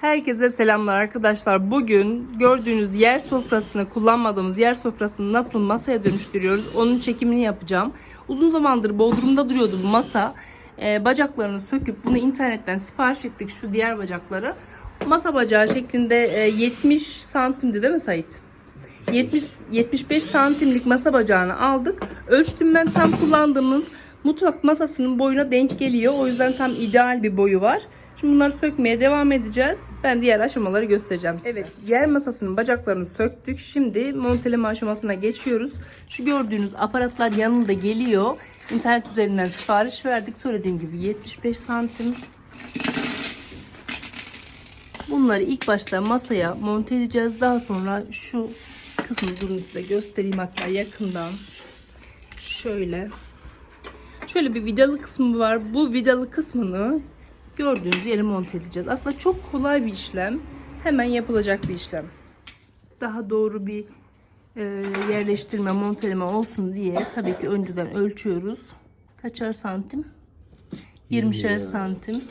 Herkese selamlar arkadaşlar. Bugün gördüğünüz yer sofrasını kullanmadığımız yer sofrasını nasıl masaya dönüştürüyoruz onun çekimini yapacağım. Uzun zamandır Bodrum'da duruyordu bu masa. Ee, bacaklarını söküp bunu internetten sipariş ettik şu diğer bacakları. Masa bacağı şeklinde e, 70 santimdi değil mi Sait? 70 75 santimlik masa bacağını aldık. Ölçtüm ben tam kullandığımız mutfak masasının boyuna denk geliyor. O yüzden tam ideal bir boyu var. Şimdi bunları sökmeye devam edeceğiz. Ben diğer aşamaları göstereceğim size. Evet, yer masasının bacaklarını söktük. Şimdi monteleme aşamasına geçiyoruz. Şu gördüğünüz aparatlar yanında geliyor. İnternet üzerinden sipariş verdik. Söylediğim gibi 75 santim. Bunları ilk başta masaya monte edeceğiz. Daha sonra şu kısmı durun size göstereyim hatta yakından. Şöyle. Şöyle bir vidalı kısmı var. Bu vidalı kısmını gördüğünüz yere monte edeceğiz. Aslında çok kolay bir işlem. Hemen yapılacak bir işlem. Daha doğru bir e, yerleştirme, monteleme olsun diye tabii ki önceden ölçüyoruz. Kaçar santim? 20'şer santim.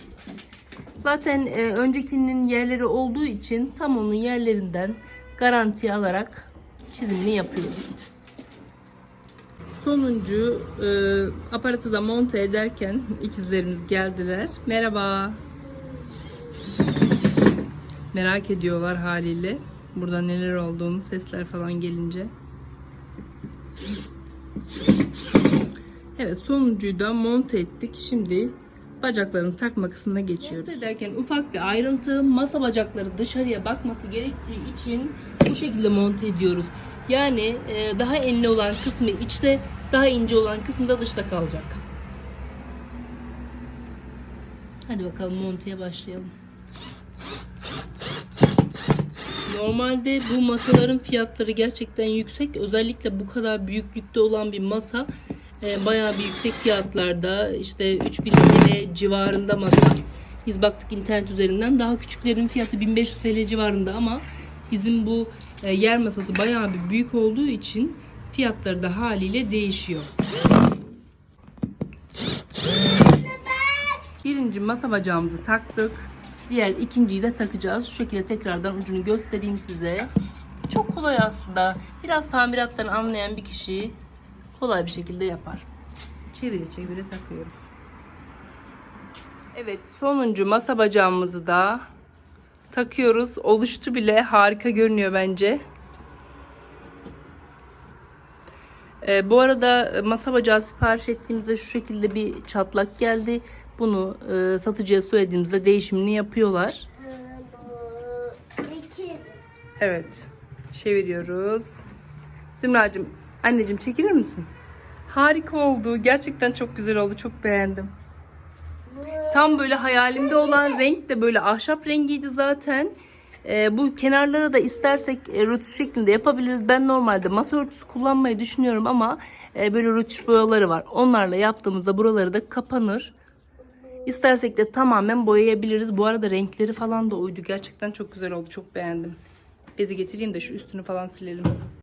Zaten e, öncekinin yerleri olduğu için tam onun yerlerinden garanti alarak çizimini yapıyoruz. Sonuncu e, aparatı da monte ederken ikizlerimiz geldiler. Merhaba. Merak ediyorlar haliyle. Burada neler olduğunu sesler falan gelince. Evet sonuncuyu da monte ettik. Şimdi bacaklarını takma kısmına geçiyoruz. Monte ederken ufak bir ayrıntı masa bacakları dışarıya bakması gerektiği için bu şekilde monte ediyoruz. Yani e, daha enli olan kısmı içte, daha ince olan kısmı da dışta kalacak. Hadi bakalım monteye başlayalım. Normalde bu masaların fiyatları gerçekten yüksek. Özellikle bu kadar büyüklükte olan bir masa e, bayağı bir yüksek fiyatlarda işte 3000 TL civarında masa. Biz baktık internet üzerinden daha küçüklerin fiyatı 1500 TL civarında ama bizim bu e, yer masası bayağı bir büyük olduğu için fiyatları da haliyle değişiyor. Birinci masa bacağımızı taktık. Diğer ikinciyi de takacağız. Şu şekilde tekrardan ucunu göstereyim size. Çok kolay aslında. Biraz tamirattan anlayan bir kişi kolay bir şekilde yapar. Çevire çevire takıyoruz. Evet sonuncu masa bacağımızı da takıyoruz. Oluştu bile harika görünüyor bence. Ee, bu arada masa bacağı sipariş ettiğimizde şu şekilde bir çatlak geldi. Bunu e, satıcıya söylediğimizde değişimini yapıyorlar. Evet. Çeviriyoruz. Zümracığım, anneciğim çekilir misin? Harika oldu. Gerçekten çok güzel oldu. Çok beğendim. Tam böyle hayalimde olan renk de böyle ahşap rengiydi zaten. Ee, bu kenarlara da istersek e, rötuş şeklinde yapabiliriz. Ben normalde masa örtüsü kullanmayı düşünüyorum ama e, böyle rötuş boyaları var. Onlarla yaptığımızda buraları da kapanır. İstersek de tamamen boyayabiliriz. Bu arada renkleri falan da uydu. Gerçekten çok güzel oldu. Çok beğendim. Bezi getireyim de şu üstünü falan silelim.